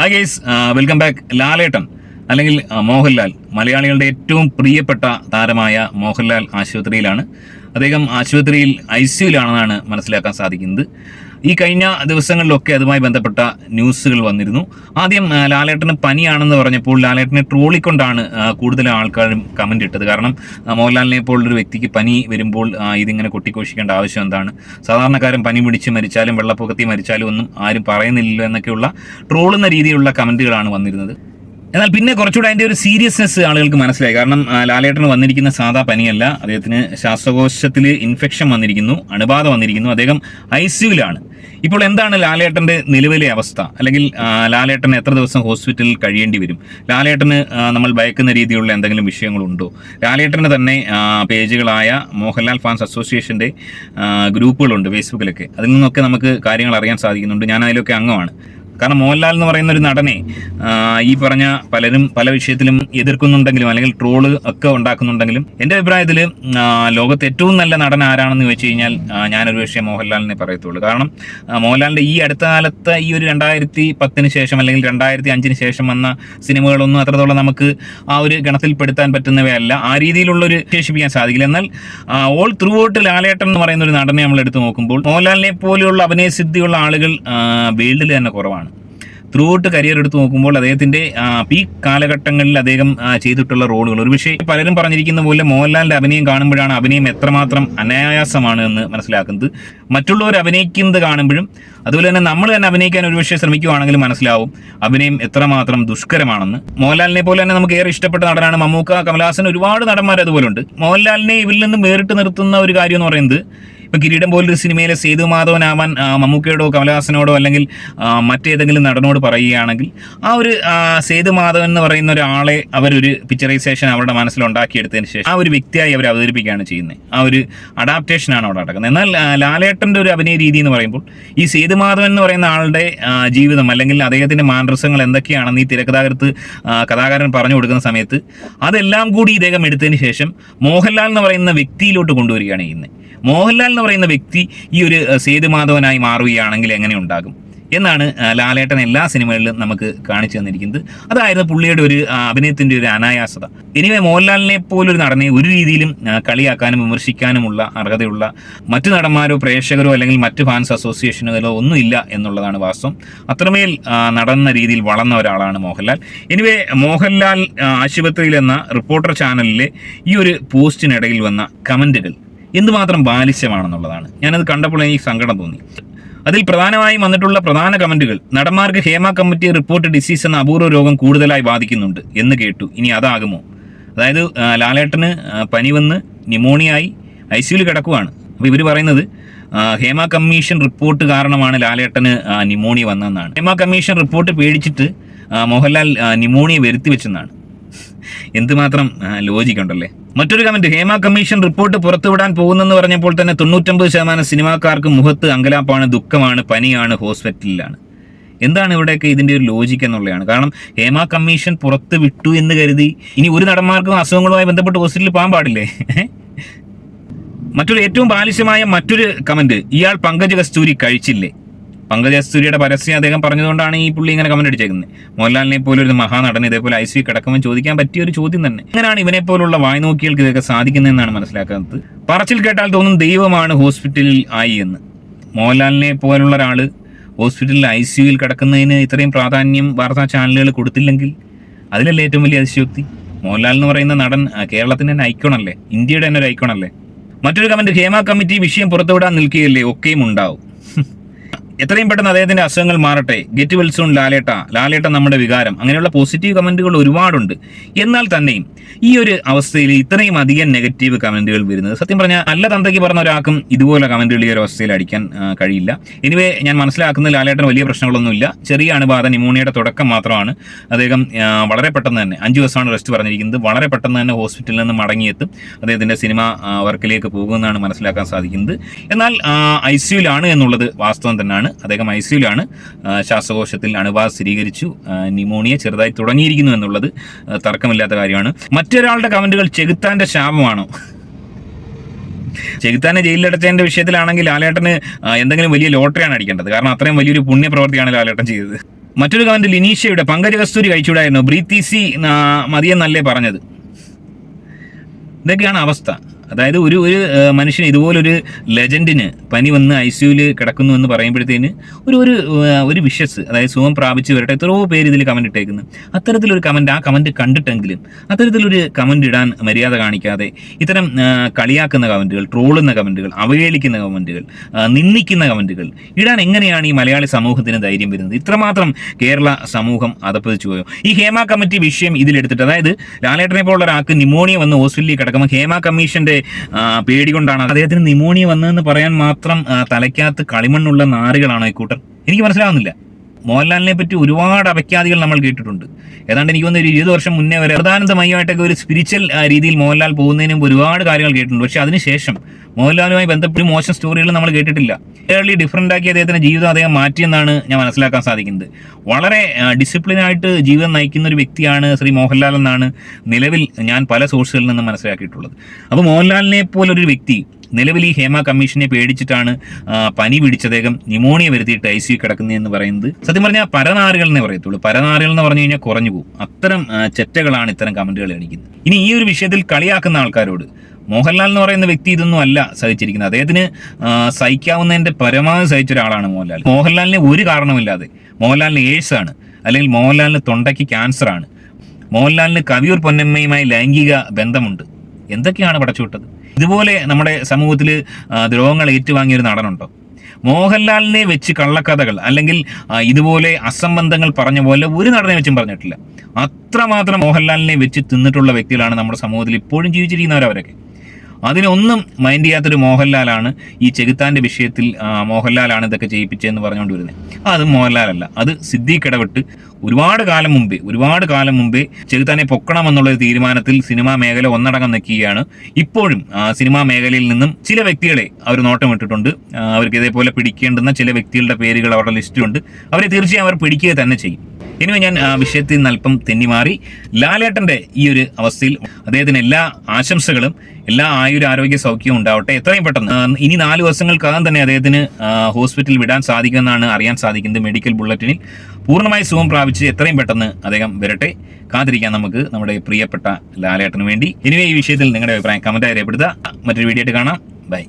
Hi guys welcome back Lalettan അല്ലെങ്കിൽ മോഹൻലാൽ മലയാളികളുടെ ഏറ്റവും പ്രിയപ്പെട്ട താരമായ മോഹൻലാൽ ആശുപത്രിയിലാണ്. അദ്ദേഹം ആശുപത്രിയിൽ ഐ സിയുലാണെന്നാണ് മനസ്സിലാക്കാൻ സാധിക്കുന്നത്. ഈ കഴിഞ്ഞ ദിവസങ്ങളിലൊക്കെ അതുമായി ബന്ധപ്പെട്ട ന്യൂസുകൾ വന്നിരുന്നു. ആദ്യം ലാലേട്ടന് പനിയാണെന്ന് പറഞ്ഞപ്പോൾ ലാലേട്ടനെ ട്രോളിക്കൊണ്ടാണ് കൂടുതൽ ആൾക്കാരും കമന്റ് ഇട്ടത്. കാരണം മോഹൻലാലിനെ പോലുള്ളൊരു വ്യക്തിക്ക് പനി വരുമ്പോൾ ഇതിങ്ങനെ കൊട്ടിഘോഷിക്കേണ്ട ആവശ്യം എന്താണ്? സാധാരണക്കാരൻ പനി പിടിച്ച് മരിച്ചാലും വെള്ളപ്പൊക്കത്തിൽ മരിച്ചാലും ഒന്നും ആരും പറയുന്നില്ലല്ലോ എന്നൊക്കെയുള്ള ട്രോളുന്ന രീതിയിലുള്ള കമന്റുകളാണ് വന്നിരുന്നത്. എന്നാൽ പിന്നെ കുറച്ചുകൂടെ അതിന്റെ ഒരു സീരിയസ്നെസ് ആളുകൾക്ക് മനസ്സിലായി. കാരണം ലാലേട്ടന് വന്നിരിക്കുന്ന സാധാ പനിയല്ല. അദ്ദേഹത്തിന് ശ്വാസകോശത്തിൽ ഇൻഫെക്ഷൻ വന്നിരിക്കുന്നു അണുബാധ വന്നിരിക്കുന്നു. അദ്ദേഹം ഐ സിയുലാണ് ഇപ്പോൾ എന്താണ് ലാലേട്ടന്റെ നിലവിലെ അവസ്ഥ? അല്ലെങ്കിൽ ലാലേട്ടന് എത്ര ദിവസം ഹോസ്പിറ്റലിൽ കഴിയേണ്ടി വരും? ലാലേട്ടന് നമ്മൾ ഭയക്കുന്ന രീതിയിലുള്ള എന്തെങ്കിലും വിഷയങ്ങളുണ്ടോ? ലാലേട്ടന് തന്നെ പേജുകളായ മോഹൻലാൽ ഫാൻസ് അസോസിയേഷന്റെ ആ, ഗ്രൂപ്പുകളുണ്ട് ഫേസ്ബുക്കിലൊക്കെ. അതിൽ നിന്നൊക്കെ നമുക്ക് കാര്യങ്ങൾ അറിയാൻ സാധിക്കുന്നുണ്ട്. ഞാൻ അതിലൊക്കെ അംഗമാണ്. കാരണം മോഹൻലാൽ എന്ന് പറയുന്ന ഒരു നടനെ ഈ പറഞ്ഞ പലരും പല വിഷയത്തിലും എതിർക്കുന്നുണ്ടെങ്കിലും അല്ലെങ്കിൽ ട്രോൾ ഒക്കെ ഉണ്ടാക്കുന്നുണ്ടെങ്കിലും എന്റെ അഭിപ്രായത്തിൽ ലോകത്ത് ഏറ്റവും നല്ല നടൻ ആരാണെന്ന് ചോദിച്ചു കഴിഞ്ഞാൽ ഞാനൊരു പക്ഷേ മോഹൻലാലിനെ പറയത്തുള്ളൂ. കാരണം മോഹൻലാലിന്റെ ഈ അടുത്ത കാലത്ത് ഈ ഒരു രണ്ടായിരത്തി പത്തിന് ശേഷം അല്ലെങ്കിൽ രണ്ടായിരത്തി അഞ്ചിന് ശേഷം വന്ന സിനിമകളൊന്നും അത്രത്തോളം നമുക്ക് ആ ഒരു ഗണത്തിൽപ്പെടുത്താൻ പറ്റുന്നവയല്ല. ആ രീതിയിലുള്ളൊരു വിശേഷിപ്പിക്കാൻ സാധിക്കില്ല. എന്നാൽ ഓൾ ത്രൂ ഔട്ട് ലാലേട്ടൻ എന്ന് പറയുന്ന ഒരു നടനെ നമ്മൾ എടുത്തു നോക്കുമ്പോൾ മോഹൻലാലിനെ പോലെയുള്ള അഭിനയസിദ്ധിയുള്ള ആളുകൾ വേൾഡിൽ തന്നെ കുറവാണ്. ത്രൂ ഔട്ട് കരിയർ എടുത്ത് നോക്കുമ്പോൾ അദ്ദേഹത്തിന്റെ പീക്ക് കാലഘട്ടങ്ങളിൽ അദ്ദേഹം ചെയ്തിട്ടുള്ള റോളുകൾ. ഒരു പക്ഷേ പലരും പറഞ്ഞിരിക്കുന്ന പോലെ മോഹൻലാലിന്റെ അഭിനയം കാണുമ്പോഴാണ് അഭിനയം എത്രമാത്രം അനായാസമാണ് എന്ന് മനസ്സിലാക്കുന്നത്. മറ്റുള്ളവർ അഭിനയിക്കുന്നത് കാണുമ്പോഴും അതുപോലെ തന്നെ നമ്മൾ തന്നെ അഭിനയിക്കാൻ ഒരു ശ്രമിക്കുകയാണെങ്കിൽ മനസ്സിലാവും അഭിനയം എത്രമാത്രം ദുഷ്കരമാണെന്ന്. മോഹൻലാലിനെ പോലെ തന്നെ നമുക്ക് ഏറെ ഇഷ്ടപ്പെട്ട നടനാണ് മമ്മൂക്ക കമലഹാസൻ ഒരുപാട് നടന്മാർ അതുപോലെ ഉണ്ട് മോഹൻലാലിനെ ഇവരിൽ നിന്ന് വേറിട്ട് നിർത്തുന്ന ഒരു കാര്യം എന്ന് പറയുന്നത് ഇപ്പൊ കിരീടം പോലൊരു സിനിമയിലെ സേതു മാധവനാവാൻ ആ, മമ്മൂക്കയോടോ കമലഹാസനോടോ അല്ലെങ്കിൽ മറ്റേതെങ്കിലും നടനോട് പറയുകയാണെങ്കിൽ ആ ഒരു സേതു മാധവൻ എന്ന് പറയുന്ന ഒരാളെ അവരൊരു പിക്ചറൈസേഷൻ അവരുടെ മനസ്സിൽ ഉണ്ടാക്കിയെടുത്തതിന് ശേഷം ആ ഒരു വ്യക്തിയായി അവർ അവതരിപ്പിക്കുകയാണ് ചെയ്യുന്നത്. ആ ഒരു അഡാപ്റ്റേഷൻ ആണ് അവിടെ നടക്കുന്നത്. എന്നാൽ ലാലേട്ടന്റെ ഒരു അഭിനയ രീതി എന്ന് പറയുമ്പോൾ ഈ സേതു മാധവൻ എന്ന് പറയുന്ന ആളുടെ ജീവിതം അല്ലെങ്കിൽ അദ്ദേഹത്തിന്റെ മാനരസങ്ങൾ എന്തൊക്കെയാണെന്ന് ഈ തിരക്കഥാകൃത്ത് കഥാകാരൻ പറഞ്ഞു കൊടുക്കുന്ന സമയത്ത് അതെല്ലാം കൂടി ഇദ്ദേഹം എടുത്തതിന് ശേഷം മോഹൻലാൽ എന്ന് പറയുന്ന വ്യക്തിയിലോട്ട് കൊണ്ടുവരികയാണ് ചെയ്യുന്നത്. മോഹൻലാൽ എന്ന് പറയുന്ന വ്യക്തി ഈ ഒരു സേതുമാധവനായി മാറുകയാണെങ്കിൽ എങ്ങനെ ഉണ്ടാകും? എന്നാണ് ലാലേട്ടൻ എല്ലാ സിനിമകളിലും നമുക്ക് കാണിച്ചു തന്നിരിക്കുന്നത്. അതായിരുന്നു പുള്ളിയുടെ ഒരു അഭിനയത്തിന്റെ ഒരു അനായാസത. എനിവേ മോഹൻലാലിനെ പോലൊരു നടനെ ഒരു രീതിയിലും കളിയാക്കാനും വിമർശിക്കാനുമുള്ള അർഹതയുള്ള മറ്റു നടന്മാരോ പ്രേക്ഷകരോ അല്ലെങ്കിൽ മറ്റു ഫാൻസ് അസോസിയേഷനുകളോ ഒന്നുമില്ല എന്നുള്ളതാണ് വാസ്തവം. അത്രമേൽ നടന്ന രീതിയിൽ വളർന്ന ഒരാളാണ് മോഹൻലാൽ. എനിവേ മോഹൻലാൽ ആശുപത്രിയിൽ എന്ന റിപ്പോർട്ടർ ചാനലിലെ ഈ ഒരു പോസ്റ്റിനിടയിൽ വന്ന കമന്റുകൾ എന്തുമാത്രം ബാലിശ്യമാണെന്നുള്ളതാണ് ഞാനത് കണ്ടപ്പോൾ എനിക്ക് സങ്കടം തോന്നി. അതിൽ പ്രധാനമായും വന്നിട്ടുള്ള പ്രധാന കമന്റുകൾ നടന്മാർക്ക് ഹേമ കമ്മിറ്റി റിപ്പോർട്ട് ഡിസീസ് എന്ന അപൂർവ രോഗം കൂടുതലായി ബാധിക്കുന്നുണ്ട് എന്ന് കേട്ടു. ഇനി അതാകുമോ? അതായത് ലാലേട്ടന് പനി വന്ന് ന്യൂമോണിയായി ഐ സിയുവിൽ കിടക്കുവാണ്. അപ്പോൾ ഇവർ പറയുന്നത് ഹേമ കമ്മീഷൻ റിപ്പോർട്ട് കാരണമാണ് ലാലേട്ടന് ന്യൂമോണിയ വന്നതെന്നാണ്. ഹേമ കമ്മീഷൻ റിപ്പോർട്ട് പേടിച്ചിട്ട് മോഹൻലാൽ ന്യൂമോണിയ വരുത്തി വെച്ചെന്നാണ്. എന്തുമാത്രം ലോജിക് ഉണ്ടല്ലേ മറ്റൊരു കമന്റ് ഹേമ കമ്മീഷൻ റിപ്പോർട്ട് പുറത്തുവിടാൻ പോകുന്നെന്ന് പറഞ്ഞപ്പോൾ തന്നെ തൊണ്ണൂറ്റൊമ്പത് ശതമാനം സിനിമാക്കാർക്ക് മുഖത്ത് അങ്കലാപ്പാണ് ദുഃഖമാണ് പനിയാണ് ഹോസ്പിറ്റലിലാണ്. എന്താണ് ഇവിടെയൊക്കെ ഇതിന്റെ ഒരു ലോജിക്ക് എന്നുള്ളതാണ്. കാരണം ഹേമ കമ്മീഷൻ പുറത്ത് വിട്ടു എന്ന് കരുതി ഇനി ഒരു നടന്മാർക്കും അസുഖങ്ങളുമായി ബന്ധപ്പെട്ട് ഹോസ്പിറ്റലിൽ പോകാൻ പാടില്ലേ? മറ്റൊരു ഏറ്റവും ബാലിശമായ മറ്റൊരു കമന്റ് ഇയാൾ പങ്കജ കസ്തൂരി കഴിച്ചില്ലേ? പങ്കജ കസ്തൂരിയുടെ പരസ്യം അദ്ദേഹം പറഞ്ഞതുകൊണ്ടാണ് ഈ പുള്ളി ഇങ്ങനെ കമന്റ് അടിച്ചേക്കുന്നത്. മോഹൻലാലിനെ പോലെ ഒരു മഹാനടൻ ഇതേപോലെ ഐ സി കിടക്കുമ്പോൾ ചോദിക്കാൻ പറ്റിയ ഒരു ചോദ്യം തന്നെ. എങ്ങനെയാണ് ഇവനെ പോലുള്ള വായ്നോക്കികൾക്ക് ഇതൊക്കെ സാധിക്കുന്നതെന്നാണ് മനസ്സിലാക്കുന്നത് പറച്ചിൽ കേട്ടാൽ തോന്നും ദൈവമാണ് ഹോസ്പിറ്റലിൽ ആയി എന്ന്. മോഹൻലാലിനെ പോലുള്ള ഒരാൾ ഹോസ്പിറ്റലിൽ ഐ സിയുയിൽ കിടക്കുന്നതിന് ഇത്രയും പ്രാധാന്യം വാർത്താ ചാനലുകൾ കൊടുത്തില്ലെങ്കിൽ അതിലല്ലേ ഏറ്റവും വലിയ അതിശയോക്തി? മോഹൻലാൽ എന്ന് പറയുന്ന നടൻ കേരളത്തിന്റെ തന്നെ ഐക്കോണല്ലേ ഇന്ത്യയുടെ തന്നെ ഒരു ഐക്കോണല്ലേ മറ്റൊരു കമന്റ് ഹേമ കമ്മിറ്റി വിഷയം പുറത്തുവിടാൻ നിൽക്കുകയല്ലേ? ഒക്കെയും ഉണ്ടാവും. എത്രയും പെട്ടെന്ന് അദ്ദേഹത്തിന്റെ അസുഖങ്ങൾ മാറട്ടെ. ഗെറ്റ് വെൽ സൂൺ ലാലേട്ട. ലാലേട്ട നമ്മുടെ വികാരം. അങ്ങനെയുള്ള പോസിറ്റീവ് കമന്റുകൾ ഒരുപാടുണ്ട്. എന്നാൽ തന്നെയും ഈ ഒരു അവസ്ഥയിൽ ഇത്രയും അധികം നെഗറ്റീവ് കമന്റുകൾ വരുന്നത് സത്യം പറഞ്ഞാൽ അല്ല തന്തയ്ക്ക് പറഞ്ഞ ഒരാൾക്കും ഇതുപോലെ കമന്റുകൾ ഈ ഒരു അവസ്ഥയിൽ അടിക്കാൻ കഴിയില്ല. എനിവേ ഞാൻ മനസ്സിലാക്കുന്ന ലാലേട്ടന് വലിയ പ്രശ്നങ്ങളൊന്നുമില്ല. ചെറിയ അണുബാധ ന്യൂമോണിയയുടെ തുടക്കം മാത്രമാണ്. അദ്ദേഹം വളരെ പെട്ടെന്ന് തന്നെ അഞ്ച് ദിവസമാണ് റെസ്റ്റ് പറഞ്ഞിരിക്കുന്നത്. വളരെ പെട്ടെന്ന് തന്നെ ഹോസ്പിറ്റലിൽ നിന്ന് മടങ്ങിയെത്തും. അദ്ദേഹത്തിന്റെ സിനിമ വർക്കിലേക്ക് പോകുമെന്നാണ് മനസ്സിലാക്കാൻ സാധിക്കുന്നത്. എന്നാൽ ഐ സിയുലാണ് എന്നുള്ളത് വാസ്തവം തന്നെയാണ്. അദ്ദേഹം ഐ സിയുലാണ് ശ്വാസകോശത്തിൽ അണുബാധ സ്ഥിരീകരിച്ചു. ന്യൂമോണിയ ചെറുതായി തുടങ്ങിയിരിക്കുന്നു എന്നുള്ളത് തർക്കമില്ലാത്ത കാര്യമാണ്. മറ്റൊരാളുടെ കമന്റുകൾ ചെകുത്താന്റെ ശാപമാണോ? ചെകുത്താനെ ജയിലിലടച്ചതിന്റെ വിഷയത്തിലാണെങ്കിൽ ലാലേട്ടന് എന്തെങ്കിലും വലിയ ലോട്ടറിയാണ് അടിക്കേണ്ടത്. കാരണം അത്രയും വലിയൊരു പുണ്യപ്രവൃത്തിയാണ് ലാലേട്ടൻ ചെയ്തത്. മറ്റൊരു കമന്റ് ലിനീഷയുടെ പങ്കജ കസ്തൂരി കഴിച്ചുകൂടായിരുന്നു? ബ്രീത്തീസി മതിയെന്നല്ലേ പറഞ്ഞത്? ഇതൊക്കെയാണ് അവസ്ഥ. അതായത് ഒരു ഒരു മനുഷ്യന് ഇതുപോലൊരു ലെജൻഡിന് പനി വന്ന് ഐ സിയുയിൽ കിടക്കുന്നു എന്ന് പറയുമ്പോഴത്തേന് ഒരു ഒരു ഒരു വിഷസ് അതായത് സുഖം പ്രാപിച്ചു വരട്ടെ എത്രയോ പേര് ഇതിൽ കമന്റ് ഇട്ടേക്കുന്നു. അത്തരത്തിലൊരു കമന്റ് ആ കമന്റ് കണ്ടിട്ടെങ്കിലും അത്തരത്തിലൊരു കമന്റ് ഇടാൻ മര്യാദ കാണിക്കാതെ ഇത്തരം കളിയാക്കുന്ന കമന്റുകൾ ട്രോളുന്ന കമന്റുകൾ അവഹേളിക്കുന്ന കമന്റുകൾ ആ, നിന്ദിക്കുന്ന കമന്റുകൾ ഇടാൻ എങ്ങനെയാണ് ഈ മലയാളി സമൂഹത്തിന് ധൈര്യം വരുന്നത്? ഇത്രമാത്രം കേരള സമൂഹം അതപ്പതിച്ചു പോയോ? ഈ ഹേമ കമ്മിറ്റി വിഷയം ഇതിലെടുത്തിട്ട് അതായത് ലാലേട്ടനെ പോലുള്ള ഒരാൾക്ക് ന്യൂമോണിയ വന്ന് ഹോസ്പിറ്റലിൽ കിടക്കുമ്പോൾ ഹേമ കമ്മീഷന്റെ ആ, പേടി കൊണ്ടാണ് അദ്ദേഹത്തിന് നിമോണിയ വന്നതെന്ന് പറയാൻ മാത്രം തലയ്ക്കകത്ത് കളിമണ്ണുള്ള നാറുകളാണോ ഈ കൂട്ടർ? എനിക്ക് മനസ്സിലാവുന്നില്ല. മോഹൻലാലിനെ പറ്റി ഒരുപാട് അപഖ്യാതികൾ നമ്മൾ കേട്ടിട്ടുണ്ട്. ഏതാണ്ട് എനിക്ക് തോന്നുന്നു ഒരു ഇരുപത് വർഷം മുന്നേ വരെ പ്രധാനമായിട്ടൊക്കെ ഒരു സ്പിരിച്വൽ രീതിയിൽ മോഹൻലാൽ പോകുന്നതിന് ഒരുപാട് കാര്യങ്ങൾ കേട്ടിട്ടുണ്ട്. പക്ഷെ അതിനുശേഷം മോഹൻലാലുമായി ബന്ധപ്പെട്ട് മോശം സ്റ്റോറികൾ നമ്മൾ കേട്ടിട്ടില്ല. ഏർലി ഡിഫറന്റ് ആക്കി അദ്ദേഹത്തിന്റെ ജീവിതം അദ്ദേഹം മാറ്റിയെന്നാണ് ഞാൻ മനസ്സിലാക്കാൻ സാധിക്കുന്നത്. വളരെ ഡിസിപ്ലിനായിട്ട് ജീവിതം നയിക്കുന്ന ഒരു വ്യക്തിയാണ് ശ്രീ മോഹൻലാൽ എന്നാണ് നിലവിൽ ഞാൻ പല സോഴ്സുകളിൽ നിന്നും മനസ്സിലാക്കിയിട്ടുള്ളത്. അപ്പോൾ മോഹൻലാലിനെ പോലൊരു വ്യക്തി നിലവിൽ ഈ ഹേമ കമ്മീഷനെ പേടിച്ചിട്ടാണ് പനി പിടിച്ചതേകം ന്യൂമോണിയ വരുത്തിയിട്ട് ഐ സി കിടക്കുന്നതെന്ന് പറയുന്നത്. സത്യം പറഞ്ഞാൽ പരനാറുകൾ എന്നേ പറയത്തുള്ളൂ. പരനാറുകൾ എന്ന് പറഞ്ഞു കഴിഞ്ഞാൽ കുറഞ്ഞു പോകും. അത്തരം ചെറ്റകളാണ് ഇത്തരം കമന്റുകൾ കാണിക്കുന്നത് ഇനി ഈ ഒരു വിഷയത്തിൽ കളിയാക്കുന്ന ആൾക്കാരോട് മോഹൻലാൽ എന്ന് പറയുന്ന വ്യക്തി ഇതൊന്നും അല്ല സഹിച്ചിരിക്കുന്നത്. അദ്ദേഹത്തിന് സഹിക്കാവുന്നതിന്റെ പരമാവധി സഹിച്ച ഒരാളാണ് മോഹൻലാൽ. മോഹൻലാലിന് ഒരു കാരണമില്ലാതെ മോഹൻലാലിന് ഏഴ്സ് ആണ് അല്ലെങ്കിൽ മോഹൻലാലിന് തൊണ്ടയ്ക്ക് ക്യാൻസർ ആണ് മോഹൻലാലിന് കവിയൂർ പൊന്നമ്മയുമായി ലൈംഗിക ബന്ധമുണ്ട്. എന്തൊക്കെയാണ് പടച്ചുവിട്ടത് ഇതുപോലെ നമ്മുടെ സമൂഹത്തിൽ ദ്രോഹങ്ങൾ ഏറ്റുവാങ്ങിയ ഒരു നടനുണ്ടോ? മോഹൻലാലിനെ വെച്ച് കള്ളക്കഥകൾ അല്ലെങ്കിൽ ഇതുപോലെ അസംബന്ധങ്ങൾ പറഞ്ഞ പോലെ ഒരു നടനെ വെച്ചും പറഞ്ഞിട്ടില്ല. അത്രമാത്രം മോഹൻലാലിനെ വെച്ച് തിന്നിട്ടുള്ള വ്യക്തികളാണ് നമ്മുടെ സമൂഹത്തിൽ ഇപ്പോഴും ജീവിച്ചിരിക്കുന്നവരവരൊക്കെ. അതിനൊന്നും മൈൻഡ് ചെയ്യാത്തൊരു മോഹൻലാലാണ് ഈ ചെകുത്താന്റെ വിഷയത്തിൽ മോഹൻലാലാണ് ഇതൊക്കെ ചെയ്യിപ്പിച്ചതെന്ന് പറഞ്ഞുകൊണ്ട് വരുന്നത് അത് മോഹൻലാലല്ല. അത് സിദ്ദീഖ് ഇടപെട്ട് ഒരുപാട് കാലം മുമ്പേ ഒരുപാട് കാലം മുമ്പേ ചെകുത്താനെ ഒരു തീരുമാനത്തിൽ സിനിമാ മേഖല ഒന്നടങ്കം നിൽക്കുകയാണ്. ഇപ്പോഴും സിനിമാ മേഖലയിൽ നിന്നും ചില വ്യക്തികളെ അവർ നോട്ടം ഇട്ടിട്ടുണ്ട്. അവർക്ക് ഇതേപോലെ പിടിക്കേണ്ടുന്ന ചില വ്യക്തികളുടെ പേരുകൾ അവരുടെ ലിസ്റ്റിലുണ്ട്. അവരെ തീർച്ചയായും അവർ പിടിക്കുക തന്നെ ചെയ്യും. ഇനി ഞാൻ വിഷയത്തിൽ നിന്ന് അല്പം തെന്നിമാറി. ലാലേട്ടന്റെ ഈ ഒരു അവസ്ഥയിൽ അദ്ദേഹത്തിന് എല്ലാ ആശംസകളും എല്ലാ ആയുര ആരോഗ്യ സൗഖ്യവും ഉണ്ടാവട്ടെ. എത്രയും പെട്ടെന്ന് ഇനി നാല് ദിവസങ്ങൾക്കകം തന്നെ അദ്ദേഹത്തിന് ഹോസ്പിറ്റലിൽ വിടാൻ സാധിക്കുമെന്നാണ് അറിയാൻ സാധിക്കുന്നത് മെഡിക്കൽ ബുള്ളറ്റിനിൽ. പൂർണമായി സുഖം പ്രാപിച്ച് എത്രയും പെട്ടെന്ന് അദ്ദേഹം വരട്ടെ. കാത്തിരിക്കാൻ നമുക്ക് നമ്മുടെ പ്രിയപ്പെട്ട ലാലേട്ടന് വേണ്ടി. ഇനിവേ ഈ വിഷയത്തിൽ നിങ്ങളുടെ അഭിപ്രായം കമന്റായി രേഖപ്പെടുത്തുക. മറ്റൊരു വീഡിയോ ആയിട്ട് കാണാം. ബൈ.